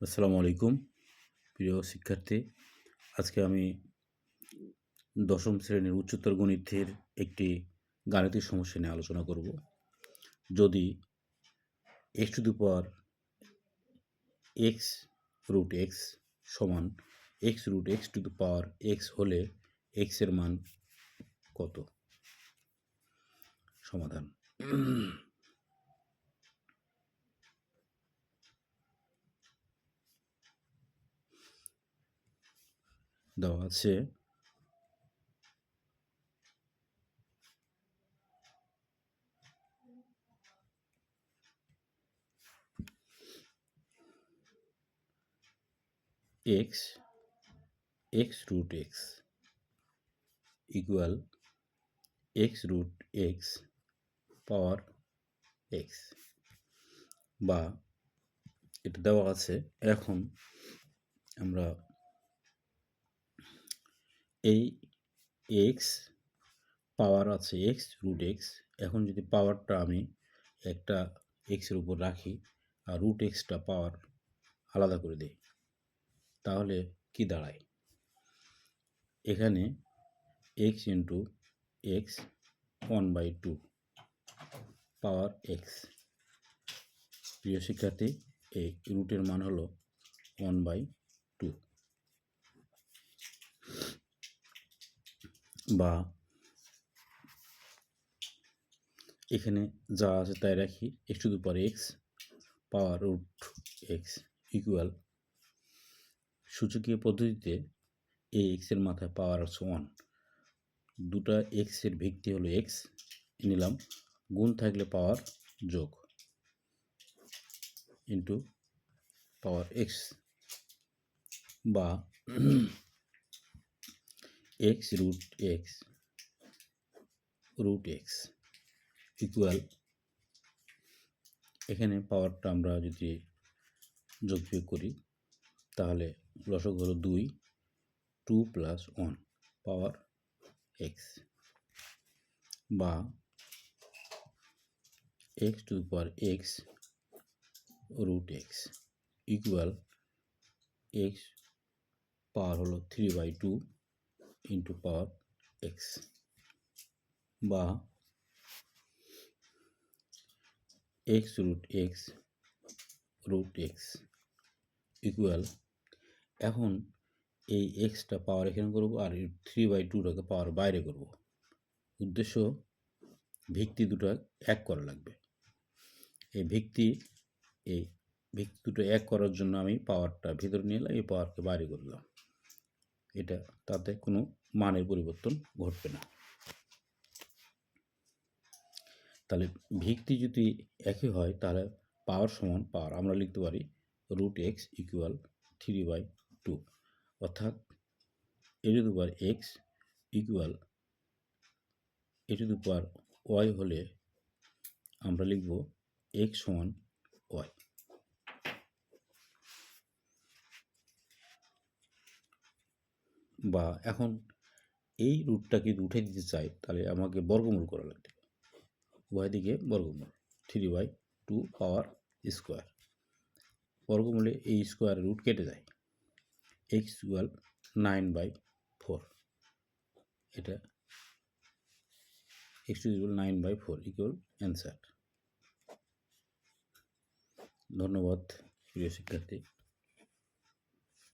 আসসালামু আলাইকুম, প্রিয় শিক্ষার্থী। আজকে আমি দশম শ্রেণির উচ্চতর গণিতের একটি গাণিতিক সমস্যা নিয়ে আলোচনা করব। যদি X to the power X root X সমান X root X to the power X হলে এক্সের মান কত? সমাধান। দেওয়া আছে। X X root X equal X root X power X বা এটা দেওয়া আছে। এখন আমরা এই এক্স পাওয়ার আছে এক্স রুট এক্স এখন যদি পাওয়ারটা আমি একটা এক্সের উপর রাখি আর রুট এক্সটা পাওয়ার আলাদা করে দিই, তাহলে কি দাঁড়ায়? এখানে X into X one by two power X প্রিয় শিক্ষার্থী, এই রুটের মান হলো ওয়ান বাই টু বা এখানে যা আছে তাই রাখি। X to power X power root X equal সূচকীয় পদ্ধতিতে এই এক্সের মাথায় পাওয়ার আছে ওয়ান দুটা এক্সের ভিত্তি হলো এক্স নিলাম। গুণ থাকলে পাওয়ার যোগ ইন্টু পাওয়ার এক্স বা X root X root X equal এখানে পাওয়ারটা আমরা যদি যোগ বিয়োগ করি, তাহলে লসক হলো দুই two plus one power X বা X to power X root X equal X power হলো three by two into power X বা X root X root X equal এখন এই এক্সটা পাওয়ার এখানে করব আর থ্রি বাই টুটাকে পাওয়ার বাইরে করব। উদ্দেশ্য, ভিত্তি দুটো এক করা লাগবে। এই ভিত্তি এই ভিত্তি দুটো এক করার জন্য আমি পাওয়ারটা ভিতরে নিয়ে এলাম, এই পাওয়ারকে বাইরে করলাম এটা তাতে কোনো মানের পরিবর্তন ঘটবে না। তাহলে ভিত্তি যদি একই হয়, তাহলে পাওয়ার সমান পাওয়ার, আমরা লিখতে পারি root X equal three by two অর্থাৎ A to X equal A to power Y হলে আমরা লিখব এক্স সমান ওয়াই বা এখন এই রুটটাকে যদি উঠে দিতে চাই, তাহলে আমাকে বর্গমূল করা লাগবে। উভয় দিকে বর্গমূল three by two power square বর্গমূলে এই স্কোয়ার রুট কেটে যায়। X equal nine by four এটা X equal nine by four equal answer ধন্যবাদ, প্রিয় শিক্ষার্থী।